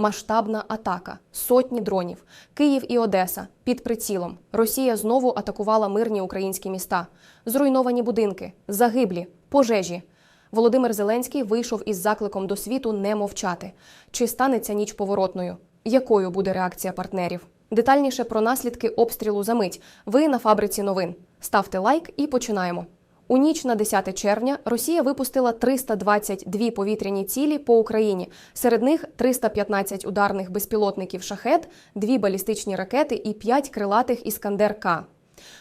Масштабна атака, сотні дронів. Київ і Одеса під прицілом. Росія знову атакувала мирні українські міста. Зруйновані будинки, загиблі, пожежі. Володимир Зеленський вийшов із закликом до світу не мовчати. Чи станеться ніч поворотною? Якою буде реакція партнерів? Детальніше про наслідки обстрілу за мить. Ви на фабриці новин. Ставте лайк і починаємо. У ніч на 10 червня Росія випустила 322 повітряні цілі по Україні. Серед них 315 ударних безпілотників шахет, дві балістичні ракети і 5 крилатих іскандер К.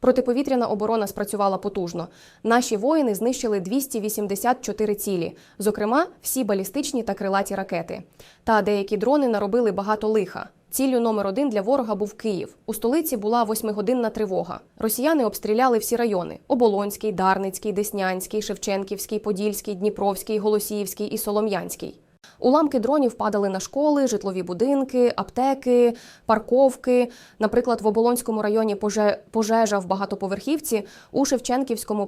Протиповітряна оборона спрацювала потужно. Наші воїни знищили 284 цілі, зокрема, всі балістичні та крилаті ракети. Та деякі дрони наробили багато лиха. Ціллю номер один для ворога був Київ. У столиці була восьмигодинна тривога. Росіяни обстріляли всі райони: Оболонський, Дарницький, Деснянський, Шевченківський, Подільський, Дніпровський, Голосіївський і Солом'янський. Уламки дронів падали на школи, житлові будинки, аптеки, парковки. Наприклад, в Оболонському районі пожежа в багатоповерхівці, у Шевченківському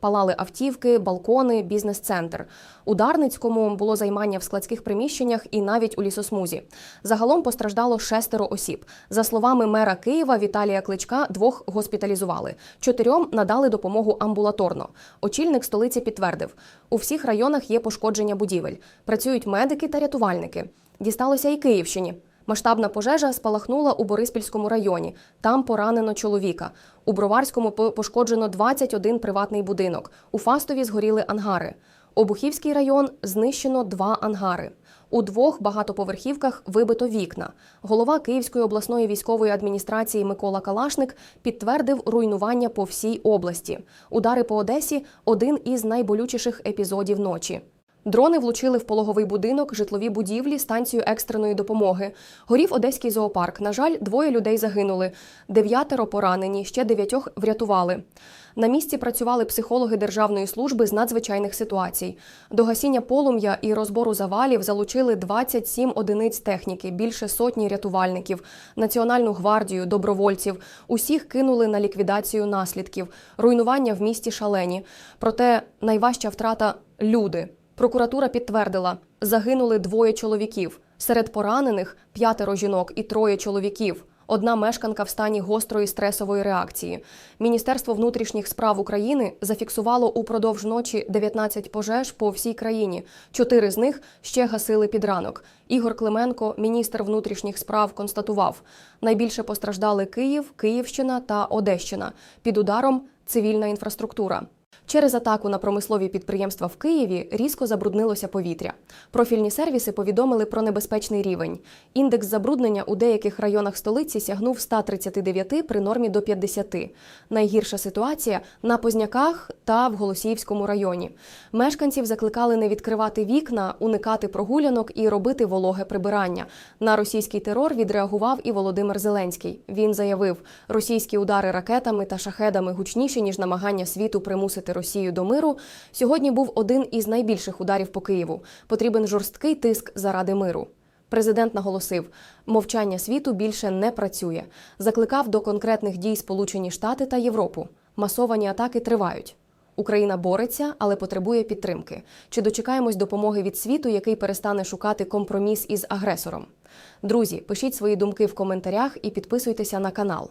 палали, автівки, балкони, бізнес-центр. У Дарницькому було займання в складських приміщеннях і навіть у лісосмузі. Загалом постраждало шестеро осіб. За словами мера Києва Віталія Кличка, двох госпіталізували. Чотирьом надали допомогу амбулаторно. Очільник столиці підтвердив: у всіх районах є пошкодження будівель. Працюють медики та рятувальники. Дісталося і Київщині. Масштабна пожежа спалахнула у Бориспільському районі. Там поранено чоловіка. У Броварському по- пошкоджено 21 приватний будинок. У Фастові згоріли ангари. Обухівський район знищено два ангари. У двох багатоповерхівках вибито вікна. Голова Київської обласної військової адміністрації Микола Калашник підтвердив руйнування по всій області. Удари по Одесі один із найболючіших епізодів ночі. Дрони влучили в пологовий будинок, житлові будівлі, станцію екстреної допомоги. Горів одеський зоопарк. На жаль, двоє людей загинули, дев'ятеро поранені, ще дев'ятьох врятували. На місці працювали психологи Державної служби з надзвичайних ситуацій. До гасіння полум'я і розбору завалів залучили 27 одиниць техніки, більше сотні рятувальників, Національну гвардію, добровольців. Усіх кинули на ліквідацію наслідків. Руйнування в місті шалені. Проте найважча втрата люди. Прокуратура підтвердила, загинули двоє чоловіків. Серед поранених п'ятеро жінок і троє чоловіків. Одна мешканка в стані гострої стресової реакції. Міністерство внутрішніх справ України зафіксувало упродовж ночі 19 пожеж по всій країні. Чотири з них ще гасили під ранок. Ігор Клименко, міністр внутрішніх справ, констатував: найбільше постраждали Київ, Київщина та Одещина. Під ударом цивільна інфраструктура. Через атаку на промислові підприємства в Києві різко забруднилося повітря. Профільні сервіси повідомили про небезпечний рівень. Індекс забруднення у деяких районах столиці сягнув 139 при нормі до 50. Найгірша ситуація на Позняках та в Голосіївському районі. Мешканців закликали не відкривати вікна, уникати прогулянок і робити вологе прибирання. На російський терор відреагував і Володимир Зеленський. Він заявив, російські удари ракетами та шахедами гучніші ніж намагання світу примусити Росію до миру. Сьогодні був один із найбільших ударів по Києву. Потрібен жорсткий тиск заради миру. Президент наголосив, мовчання світу більше не працює. Закликав до конкретних дій Сполучені Штати та Європу. Масовані атаки тривають. Україна бореться, але потребує підтримки. Чи дочекаємось допомоги від світу, який перестане шукати компроміс із агресором? Друзі, пишіть свої думки в коментарях і підписуйтеся на канал.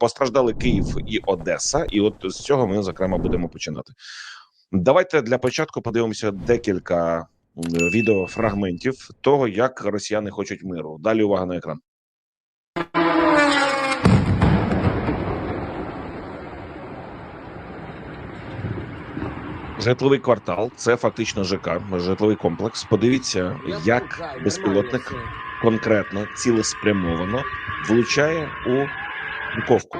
Постраждали Київ і Одеса, і от з цього ми зокрема будемо починати. Давайте для початку подивимося декілька відеофрагментів того, як росіяни хочуть миру. Далі увага на екран. Житловий квартал це фактично ЖК, житловий комплекс. Подивіться, як безпілотник конкретно цілеспрямовано влучає у Буковку.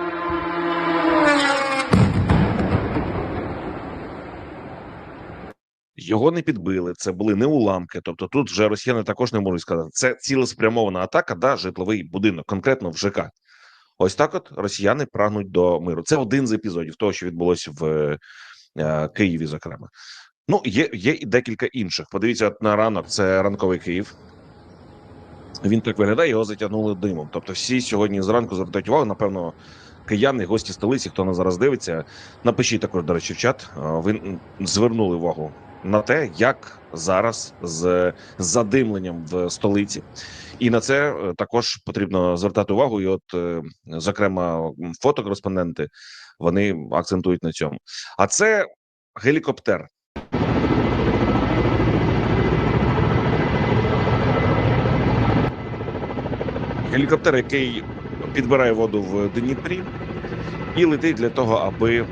Його не підбили, це були не уламки. Тобто тут вже росіяни також не можуть сказати. Це цілеспрямована атака, да, житловий будинок, конкретно в ЖК. Ось так от росіяни прагнуть до миру. Це один з епізодів того, що відбулося в е, Києві, зокрема. Ну, є, є і декілька інших. Подивіться на ранок, це ранковий Київ. Він так виглядає, його затягнули димом. Тобто, всі сьогодні зранку звертають увагу, напевно, кияни, гості столиці, хто нас зараз дивиться. Напишіть також, до речі, в чат. Ви звернули увагу на те, як зараз з задимленням в столиці, і на це е, також потрібно звертати увагу. І, от, е, зокрема, фотокореспонденти вони акцентують на цьому. А це гелікоптер. Гелікоптер, який підбирає воду в Дніпрі, і летить для того, аби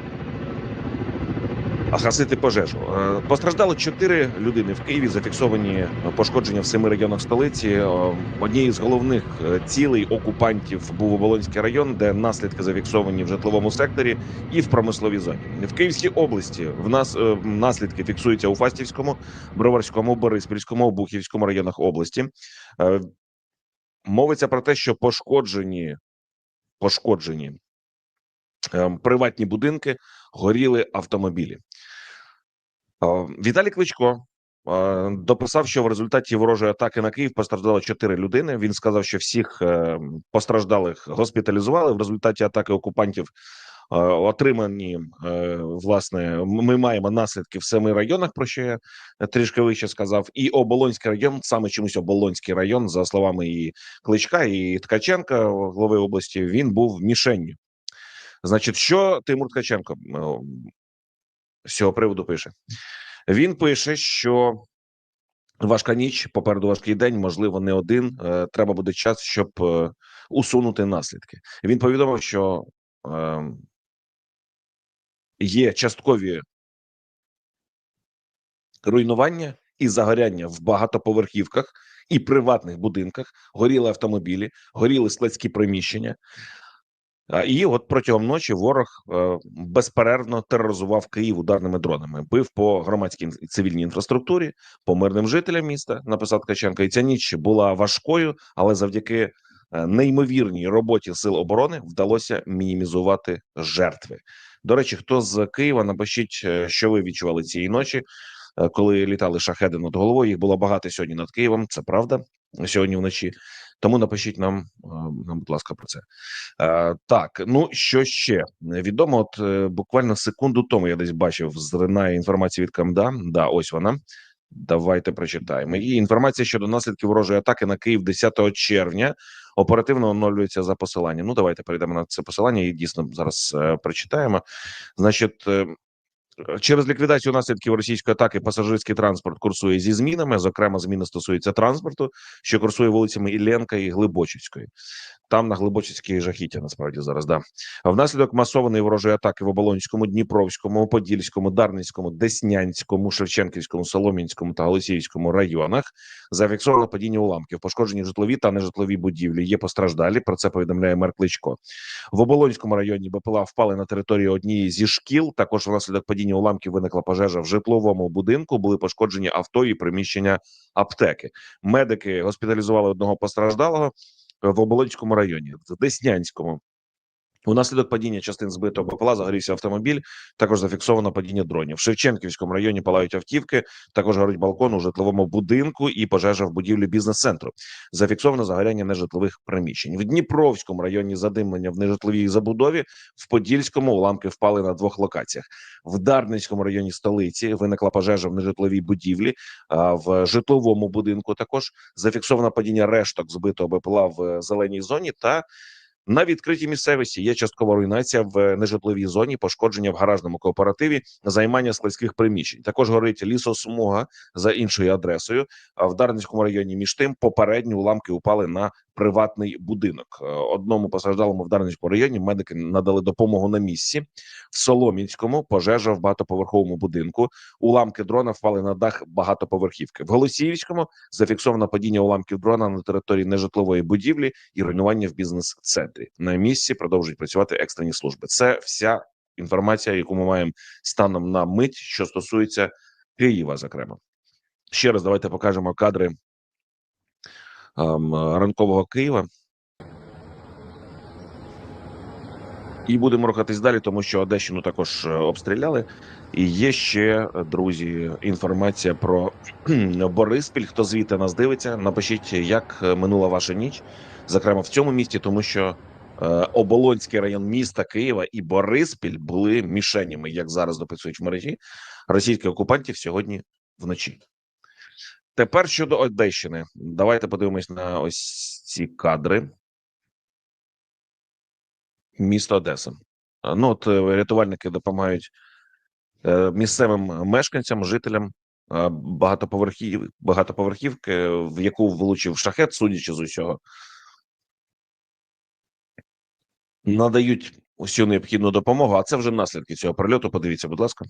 гасити пожежу. Е, Постраждало чотири людини в Києві. Зафіксовані пошкодження в семи районах столиці. Е, Однією з головних е, цілей окупантів був Оболонський район, де наслідки зафіксовані в житловому секторі і в промисловій зоні. В Київській області в нас наслідки фіксуються у Фастівському, Броварському, Бориспільському, Обухівському районах області. Мовиться про те, що пошкоджені пошкоджені е, приватні будинки, горіли автомобілі. Е, Віталій Кличко е, дописав, що в результаті ворожої атаки на Київ постраждало чотири людини. Він сказав, що всіх е, постраждалих госпіталізували. В результаті атаки окупантів отримані е, власне. Ми маємо наслідки в семи районах, про що я трішки вище сказав. І Оболонський район, саме чомусь Оболонський район, за словами і Кличка і Ткаченка, голови області, він був мішенню. Значить, що Тимур Ткаченко е, з цього приводу пише? Він пише, що важка ніч, попереду важкий день, можливо, не один. Е, Треба буде час, щоб е, усунути наслідки. Він повідомив, що е, є часткові руйнування і загоряння в багатоповерхівках і приватних будинках, горіли автомобілі, горіли складські приміщення. І от протягом ночі ворог е, безперервно тероризував Київ ударними дронами, бив по громадській цивільній інфраструктурі, по мирним жителям міста. Написав Ткаченко. І ця ніч була важкою, але завдяки е, неймовірній роботі сил оборони вдалося мінімізувати жертви. До речі, хто з Києва напишіть, е, що ви відчували цієї ночі, е, коли літали шахеди над головою. Їх було багато сьогодні над Києвом. Це правда сьогодні вночі. Тому напишіть нам, е, нам, будь ласка, про це. Так, ну що ще відомо? От буквально секунду тому я десь бачив зринає інформація від КМДА. Да, ось вона. Давайте прочитаємо. І інформація щодо наслідків ворожої атаки на Київ 10 червня оперативно оновлюється за посиланням. Ну, давайте перейдемо на це посилання і дійсно зараз е, прочитаємо. Значить, е, Через ліквідацію наслідків російської атаки пасажирський транспорт курсує зі змінами. Зокрема, зміни стосуються транспорту, що курсує вулицями Іллєнка і Глибочицької. Там на Глибочицькій жахіття насправді зараз да внаслідок масованої ворожої атаки в Оболонському, Дніпровському, Подільському, Дарницькому, Деснянському, Шевченківському, Солом'янському та Голосіївському районах зафіксовано падіння уламків, пошкоджені житлові та нежитлові будівлі. Є постраждалі. Про це повідомляє мер Кличко. В Оболонському районі БПЛА впали на територію однієї зі шкіл. Також внаслідок падіння уламків виникла пожежа в житловому будинку. Були пошкоджені авто і приміщення аптеки. Медики госпіталізували одного постраждалого в Оболонському районі, в Деснянському. Унаслідок падіння частин збитого БПЛА загорівся автомобіль. Також зафіксовано падіння дронів. В Шевченківському районі палають автівки. Також горить балкон у житловому будинку і пожежа в будівлі бізнес-центру. Зафіксовано загоряння нежитлових приміщень. В Дніпровському районі задимлення в нежитловій забудові. В Подільському уламки впали на двох локаціях. В Дарницькому районі столиці виникла пожежа в нежитловій будівлі. А в житловому будинку також зафіксовано падіння решток збитого БПЛА в зеленій зоні та на відкритій місцевості є часткова руйнація в нежитловій зоні, пошкодження в гаражному кооперативі, займання складських приміщень. Також горить лісосмуга за іншою адресою. А в Дарницькому районі між тим попередні уламки упали на приватний будинок. Е, Одному постраждалому в Дарницькому районі медики надали допомогу на місці. В Соломінському пожежа в багатоповерховому будинку. Уламки дрона впали на дах багатоповерхівки. В Голосіївському зафіксовано падіння уламків дрона на території нежитлової будівлі і руйнування в бізнес-центрі. На місці продовжують працювати екстрені служби. Це вся інформація, яку ми маємо станом на мить, що стосується Києва. Зокрема, ще раз давайте покажемо кадри ранкового Києва. І будемо рухатись далі, тому що Одещину також е, обстріляли. І є ще, е, друзі, інформація про Бориспіль. Хто звідти нас дивиться, напишіть, як е, минула ваша ніч, зокрема в цьому місті, тому що Оболонський район міста Києва і Бориспіль були мішенями, як зараз дописують в мережі російських окупантів сьогодні вночі. Тепер щодо Одещини. Давайте подивимось на ось ці кадри. Місто Одеса. Ну, от е, рятувальники допомагають е, місцевим мешканцям, жителям е, багатоповерхів, багатоповерхівки, в яку влучив шахет, судячи з усього. Надають усю необхідну допомогу, а це вже наслідки цього прильоту. Подивіться, будь ласка.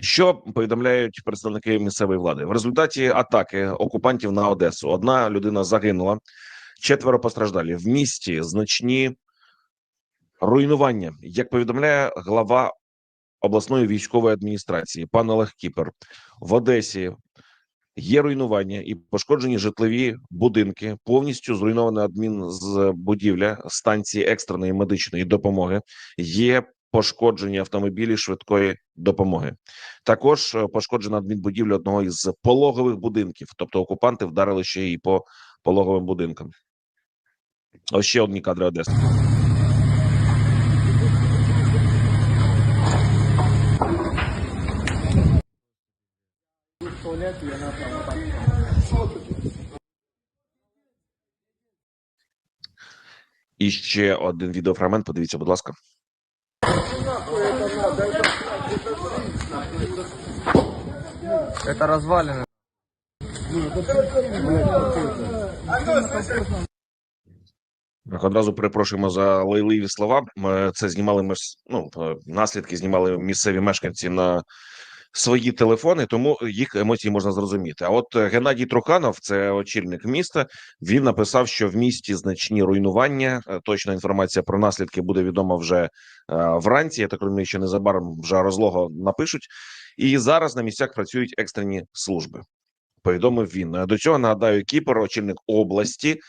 Що повідомляють представники місцевої влади в результаті атаки окупантів на Одесу? Одна людина загинула, четверо постраждалі. В місті значні руйнування. Як повідомляє глава обласної військової адміністрації, пан Олег Кіпер, в Одесі є руйнування і пошкоджені житлові будинки. Повністю зруйнована адмінбудівля станції екстреної медичної допомоги. Є пошкоджені автомобілі швидкої допомоги. Також е, пошкоджена адмінбудівля одного із пологових будинків. Тобто окупанти вдарили ще і по пологовим будинкам. Ось ще одні кадри Одеси. І ще один відеофрагмент. Подивіться, будь ласка. Это развалины. Одразу перепрошуємо за лайливі слова. Це знімали ми ну, е, наслідки знімали місцеві мешканці на свої телефони, тому їх емоції можна зрозуміти. А от е, Геннадій Труханов, це очільник міста. Він написав, що в місті значні руйнування. Е, Точна інформація про наслідки буде відома вже вранці. Я так розумію, що незабаром вже розлого напишуть. І зараз на місцях працюють екстрені служби. Повідомив він. Е, До цього нагадаю, Кіпер, очільник області,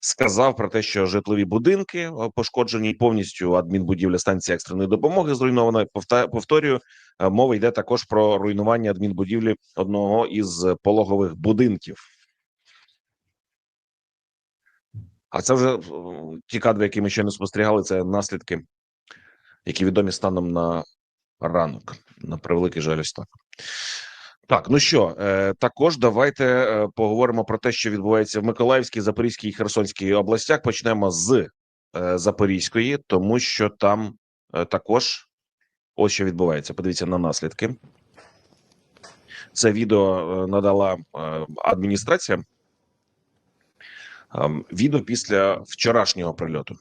сказав про те, що житлові будинки е, пошкоджені повністю адмінбудівля станції екстреної допомоги зруйнована. Повторюю, е, мова йде також про руйнування адмінбудівлі одного із пологових будинків. А це вже ті кадри, які ми ще не спостерігали. Це наслідки, які відомі станом на ранок. На превеликий жаль, ось так. Так, ну що, е, також давайте е, поговоримо про те, що відбувається в Миколаївській, Запорізькій і Херсонській областях. Почнемо з е, Запорізької, тому що там також ось що відбувається. Подивіться на наслідки. Це відео надала адміністрація. Ем, Відео після вчорашнього прильоту.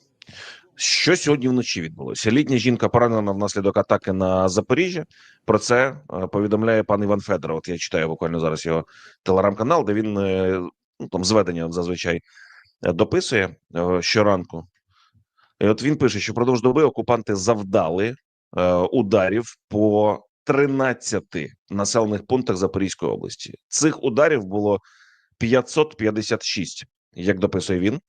Що сьогодні вночі відбулося? Літня жінка поранена внаслідок атаки на Запоріжжя. Про це е, повідомляє пан Іван Федоров. От я читаю буквально зараз його телеграм-канал, де він е, ну, там зведення зазвичай е, дописує щоранку. І от він пише, що впродовж доби окупанти завдали ударів по 13 населених пунктах Запорізької області. Цих ударів було 556, як дописує він.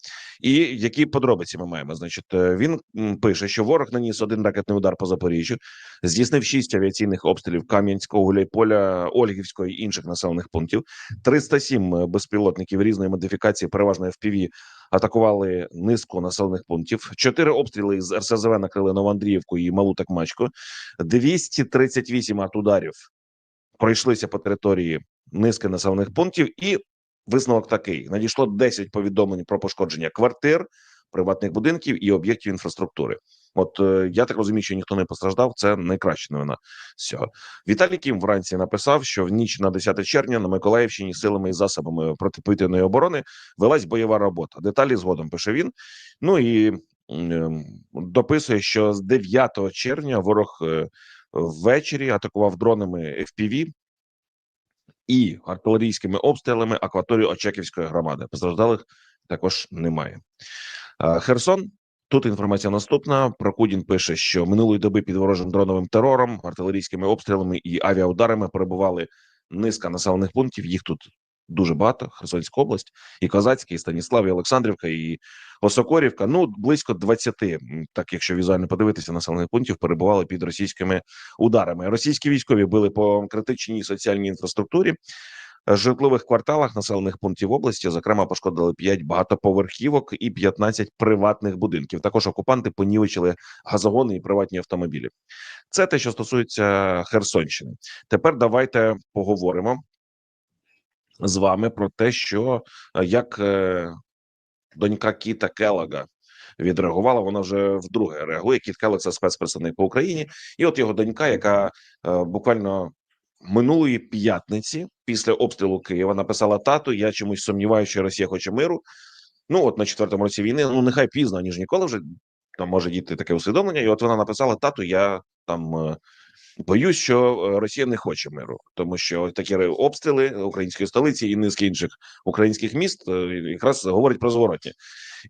І які подробиці ми маємо? Значить, е, він пише, що ворог наніс один ракетний удар по Запоріжжю, здійснив шість авіаційних обстрілів Кам'янського, Гуляйполя, Ольгівського і інших населених пунктів. 307 безпілотників різної модифікації, переважно FPV, атакували низку населених пунктів. Чотири обстріли з РСЗВ накрили Новоандріївку і Малу Такмачку. 238 артударів пройшлися по території низки населених пунктів, і висновок такий: надійшло 10 повідомлень про пошкодження квартир, приватних будинків і об'єктів інфраструктури. От е, я так розумію, що ніхто не постраждав. Це найкраща новина з цього. Віталій Кім вранці написав, що в ніч на 10 червня на Миколаївщині силами і засобами протиповітряної оборони велась бойова робота. Деталі згодом пише він. Ну і м, дописує, що з 9 червня ворог е, ввечері атакував дронами FPV і артилерійськими обстрілами акваторію Очаківської громади. Постраждалих також немає. Херсон. Тут інформація наступна. Прокудін пише, що минулої доби під ворожим дроновим терором, артилерійськими обстрілами і авіаударами перебували низка населених пунктів. Їх тут дуже багато. Херсонська область, і Козацька, і Станіслав, і Олександрівка, і Осокорівка. Ну близько 20, так якщо візуально подивитися, населених пунктів перебували під російськими ударами. Російські військові били по критичній соціальній інфраструктурі. е, Житлових кварталах населених пунктів області, зокрема, пошкодили 5 багатоповерхівок і 15 приватних будинків. Також окупанти понівечили газогони і приватні автомобілі. Це те, що стосується Херсонщини. Тепер давайте поговоримо з вами про те, що е, як е, донька Кіта Келлога відреагувала. Вона вже вдруге реагує. Кіт Келлог – це спецпредставник по Україні, і от його донька, яка е, буквально минулої п'ятниці після обстрілу Києва написала тату. Я чомусь сумніваюся, що Росія хоче миру. Ну от на четвертому році війни. Ну нехай пізно ніж ніколи вже там може дійти таке усвідомлення. І от вона написала тату. Я там. Боюсь, що е, Росія не хоче миру, тому що такі обстріли української столиці і низки інших українських міст е, якраз говорять про зворотні.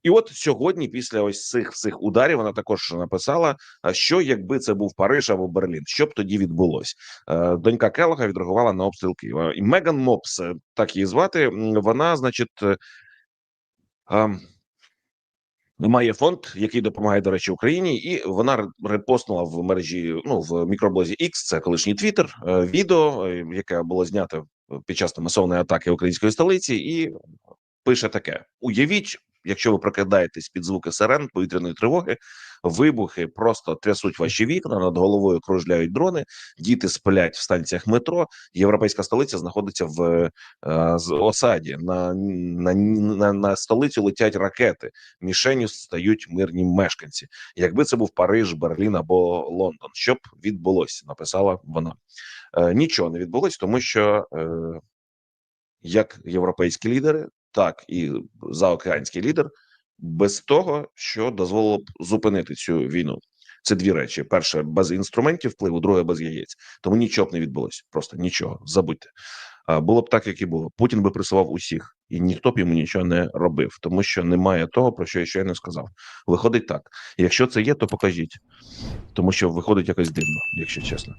І от сьогодні, після ось цих всіх ударів, вона також написала: а що якби це був Париж або Берлін? Що б тоді відбулось? Е, Донька Келлога відреагувала на обстріл Києва. І Меган Мопс, так її звати. Вона, значить. Е, ем, Має фонд, який допомагає, до речі, Україні, і вона репостнула в мережі, ну в мікроблозі X, це колишній Твіттер, е, відео, е, яке було знято під час масовної атаки української столиці, і пише таке: уявіть, якщо ви прокидаєтесь під звуки сирен, повітряної тривоги, вибухи просто трясуть ваші вікна, над головою кружляють дрони, діти сплять в станціях метро. Європейська столиця знаходиться в е, осаді. На, на, на, на столицю летять ракети. Мішенню стають мирні мешканці. Якби це був Париж, Берлін або Лондон, що б відбулося? Написала вона. Е, нічого не відбулось, тому що е, як європейські лідери, так і заокеанський лідер без того, що дозволило б зупинити цю війну. Це дві речі: перше без інструментів впливу, друге без яєць. Тому нічого б не відбулося. Просто нічого. Забудьте. Було б так, як і було. Путін би присував усіх, і ніхто б йому нічого не робив, тому що немає того, про що я щойно сказав. Виходить так. Якщо це є, то покажіть, тому що виходить якось дивно, якщо чесно.